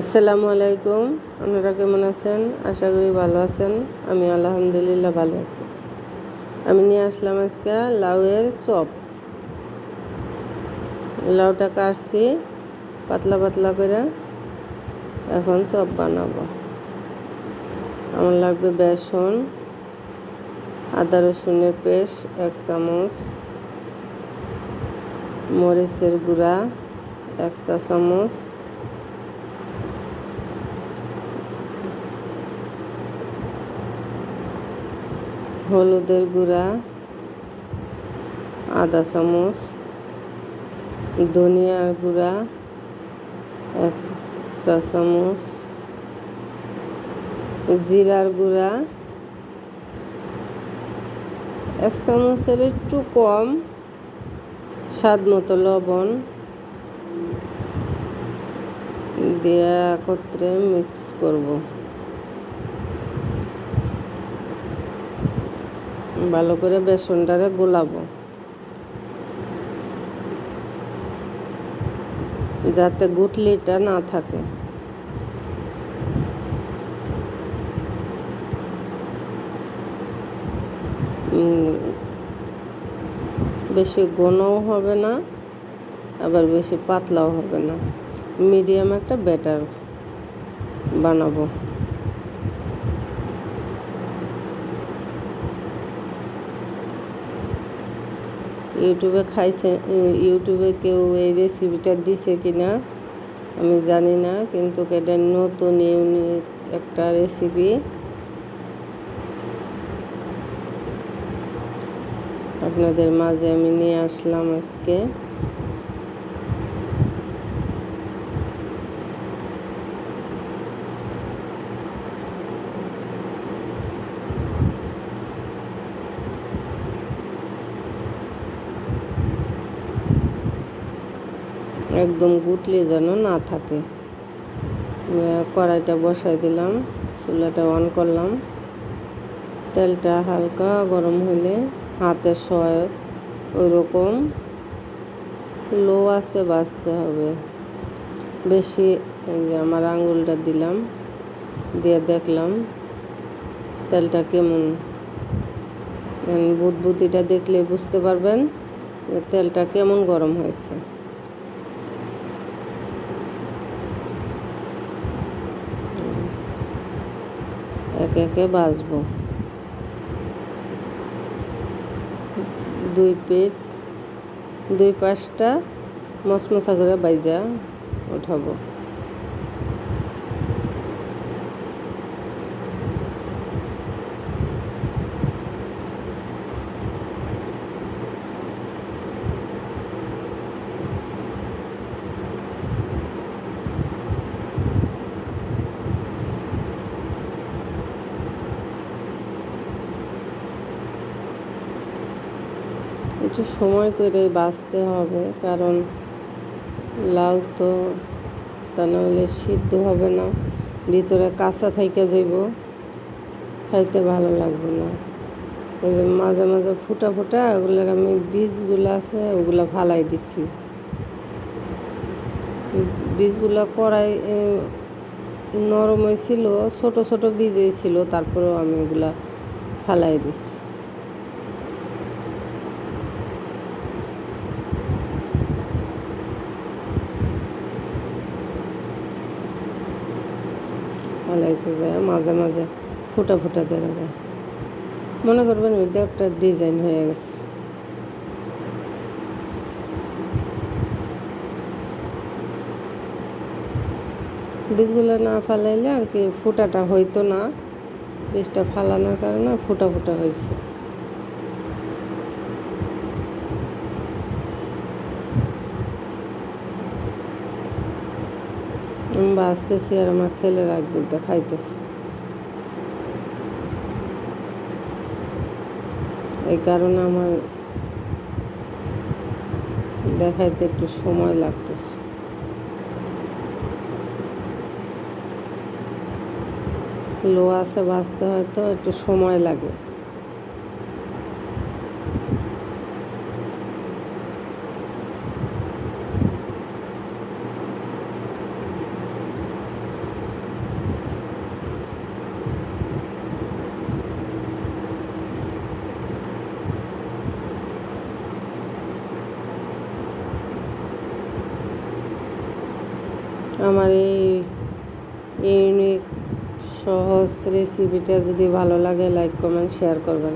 আসসালামু আলাইকুম। আপনারা কেমন আছেন? আশা করি ভালো আছেন। আমি আলহামদুলিল্লাহ ভালো আছি। আমি নিয়ে আসলাম আজকে লাউয়ের চপ। লাউটা কাটছি, পাতলা পাতলা করে এখন চপ বানাবো। আমার লাগবে বেসন, আদা রসুনের পেস্ট, এক চামচ, মরিচের গুঁড়া, এক চা চামচ হলুদের গুঁড়া আধা চামচ, ধনিয়ার গুঁড়া, এক চা চামচ, জিরার গুঁড়া, এক চামচের একটু কম স্বাদ মতো লবণ দিয়ে একত্রে মিক্স করব। ভালো করে বেসনটারে গোলাবো। যাতে গুটলিটা না থাকে। বেশি ঘনও হবে না, আবার বেশি পাতলাও হবে না। মিডিয়াম একটা ব্যাটার বানাবো। ইউটিউবে খাইছে ইউটিউবে কেউ এই রেসিপিটা দিছে কি না আমি জানি না, কিন্তু এটা নতুন ইউনিক একটা রেসিপি আপনাদের মাঝে আমি নিয়ে আসলাম আজকে। একদম গুটলে যেন না থাকে। কড়াইটা বসাই দিলাম, চুলাটা অন করলাম। তেলটা হালকা গরম হলে হাতের সয় ওই রকম লো আছে বাঁচতে হবে। বেশি যে আমার আঙুলটা দিলাম, দিয়ে দেখলাম তেলটা কেমন। বুদবুদিটা দেখলে বুঝতে পারবেন তেলটা কেমন গরম হয়েছে। একে একে বাজবো দুই পেট দুই পাঁচটা মশমশা করে বাইজা উঠাবো। একটু সময় করে বাঁচতে হবে, কারণ লাউ তো তা নাহলে সিদ্ধ হবে না। ভিতরে কাঁচা থাইকা যাইব, খাইতে ভালো লাগবে না। ওই মাঝে মাঝে ফুটা ফুটা ওগুলোর আমি বীজগুলো আছে, ওগুলো ফালাই দিছি। বীজগুলো কড়াই নরম হয়েছিল ছোট ছোট বীজ ছিল, তারপরেও আমি ওগুলা ফালাই দিছি। ফালাইতে যায়, মাঝে মাঝে ফুটা ফুটা দেখা যায়। মনে করবেন ওইটা একটা ডিজাইন হয়ে গেছে। বীজগুলো না ফালাইলে আর কি ফুটাটা হইতো না, বীজটা ফালানোর কারণে ফুটা ফুটা হয়েছে আমি বাঁচতেছি আর আমার ছেলের একদিক খাইতেছে। এই কারণে আমার দেখাইতে একটু সময় লাগতেছে। লো আছে, বাঁচতে হয়তো একটু সময় লাগে। আমার এই ইউনিক সহজ রেসিপিটা যদি ভালো লাগে লাইক কমেন্ট শেয়ার করবেন।